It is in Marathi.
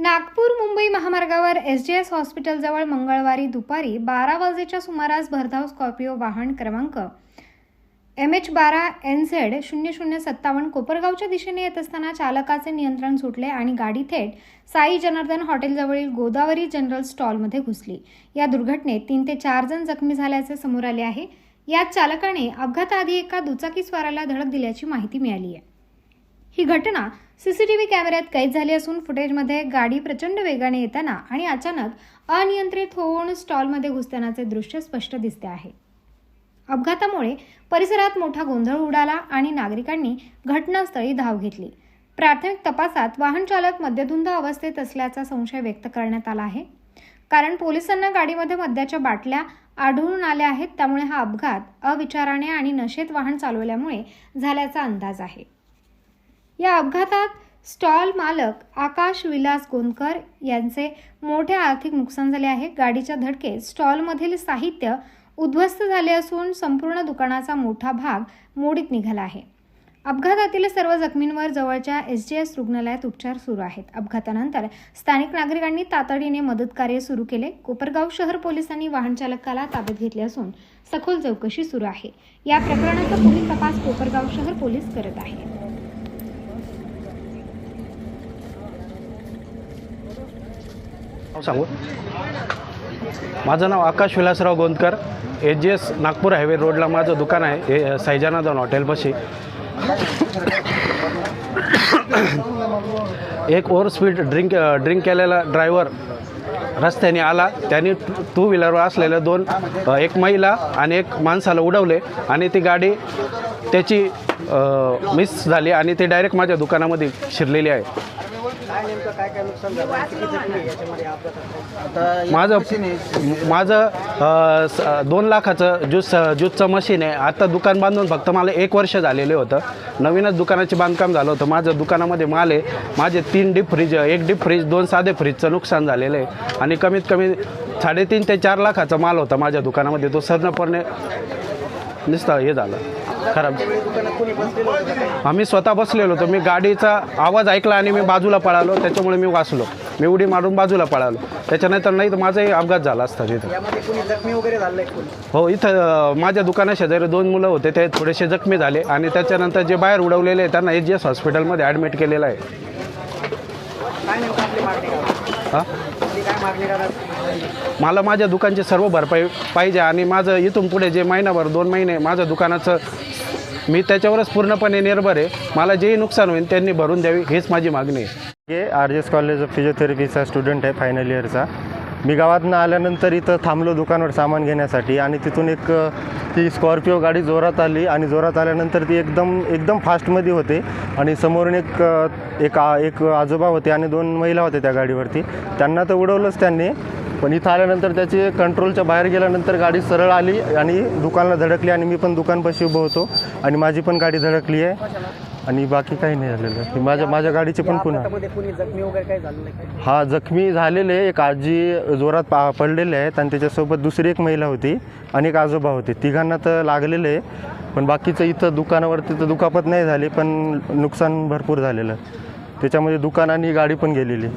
नागपूर मुंबई महामार्गावर एस जी एस हॉस्पिटलजवळ मंगळवारी दुपारी बारा वाजेच्या सुमारास भरधाव स्कॉर्पिओ वाहन क्रमांक एम एच बारा एन झेड शून्य शून्य सत्तावन्न कोपरगावच्या दिशेने येत असताना चालकाचे नियंत्रण सुटले आणि गाडी थेट साई जनार्दन हॉटेलजवळील गोदावरी जनरल स्टॉलमध्ये घुसली. या दुर्घटनेत तीन ते चार जण जखमी झाल्याचे समोर आले आहे. यात चालकाने अपघाताआधी एका दुचाकीस्वाराला धडक दिल्याची माहिती मिळाली आहे. ही घटना सीसीटीव्ही कॅमेऱ्यात कैद झाली असून फुटेजमध्ये गाडी प्रचंड वेगाने येताना आणि अचानक अनियंत्रित होऊन स्टॉलमध्ये घुसतानाचे दृश्य स्पष्ट दिसते आहे. अपघातामुळे परिसरात मोठा गोंधळ उडाला आणि नागरिकांनी घटनास्थळी धाव घेतली. प्राथमिक तपासात वाहन चालक मद्यधुंद अवस्थेत असल्याचा संशय व्यक्त करण्यात आला आहे. कारण पोलिसांना गाडीमध्ये मद्याच्या बाटल्या आढळून आल्या आहेत त्यामुळे हा अपघात अविचाराने आणि नशेत वाहन चालवल्यामुळे झाल्याचा अंदाज आहे. या अपघातात स्टॉल मालक आकाश विलास गोंदकर यांचे मोठे आर्थिक नुकसान झाले आहे. गाडीच्या धडकेत स्टॉलमधील साहित्य उद्ध्वस्त झाले असून संपूर्ण दुकानाचा मोठा भाग मोडीत निघाला आहे. अपघातातील सर्व जखमींवर जवळच्या एस जी एस रुग्णालयात उपचार सुरू आहेत. अपघातानंतर स्थानिक नागरिकांनी तातडीने मदत कार्य सुरू केले. कोपरगाव शहर पोलिसांनी वाहन चालकाला ताब्यात घेतले असून सखोल चौकशी सुरू आहे. या प्रकरणाचा पुढील तपास कोपरगाव शहर पोलीस करत आहेत सांगू? माझं नाव Akash Vilasrao Gondkar. H G S Nagpur highway रोडला माझं दुकान आहे. हे जाऊन हॉटेलपाशी एक ओव्हर स्पीड ड्रिंक ड्रिंक केलेला ड्रायव्हर रस्त्याने आला. त्याने टू व्हीलरवर असलेल्या दोन एक महिला आणि एक माणसाला उडवले आणि ती गाडी त्याची मिस झाली आणि ती डायरेक्ट माझ्या दुकानामध्ये शिरलेली आहे. माझं माझं अ, स- दोन लाखाचं ज्यूस ज्यूसचं मशीन आहे. आता दुकान बांधून फक्त मला एक वर्ष झालेले होतं. नवीनच दुकानाचे बांधकाम झालं होतं. माझं दुकानामध्ये माल आहे. माझे तीन डीप फ्रीज एक डीप फ्रीज दोन साधे फ्रीजचं नुकसान झालेलं आहे. आणि कमीत कमी साडेतीन ते चार लाखाचा माल होता माझ्या दुकानामध्ये. तो सर्णपणे नुसतं हे झालं. खराब आम्ही स्वतः बसलेलो होतो. मी गाडीचा आवाज ऐकला आणि मी बाजूला पळालो. त्याच्यामुळे मी वाचलो. मी उडी मारून बाजूला पळालो. त्याच्यानंतर नाही तर माझाही अपघात झाला असता तिथं. हो इथं माझ्या दुकाना शेजारी दोन मुलं होते. ते थोडेसे जखमी झाले. आणि त्याच्यानंतर जे बाहेर उडवलेले आहे त्यांना एच जी एस हॉस्पिटलमध्ये ॲडमिट केलेलं आहे. हां? मला माझ्या दुकानची सर्व भरपाई पाहिजे आणि माझं इथून पुढे जे महिनाभर दोन महिने माझं दुकानाचं मी त्याच्यावरच पूर्णपणे निर्भर आहे. मला जेही नुकसान होईल त्यांनी भरून द्यावी हीच माझी मागणी आहे. हे R G S college of फिजिओथेरपीचा student आहे फायनल इयरचा मी गावातनं आल्यानंतर इथं थांबलो दुकानावर सामान घेण्यासाठी आणि तिथून एक ती स्कॉर्पिओ गाडी जोरात आली आणि जोरात आल्यानंतर ती एकदम एकदम फास्टमध्ये होते आणि समोरून एक एक आ- एक आजोबा होते आणि दोन महिला होत्या त्या गाडीवरती. त्यांना तर उडवलंच त्यांनी. पण इथं आल्यानंतर त्याची कंट्रोलच्या बाहेर गेल्यानंतर गाडी सरळ आली आणि दुकानला धडकली आणि मी पण दुकानपाशी उभं होतो आणि माझी पण गाडी धडकली आहे. आणि बाकी काही नाही झालेलं. माझ्या माझ्या गाडीचे पण पुन्हा हा जखमी झालेले एक आजी जोरात पा पडलेले आहेत आणि त्याच्यासोबत दुसरी एक महिला होती आणि एक आजोबा होते. तिघांना तर लागलेले पण बाकीचं इथं दुकानावरती तर दुखापत नाही झाली पण नुकसान भरपूर झालेलं त्याच्यामध्ये दुकान आणि गाडी पण गेलेली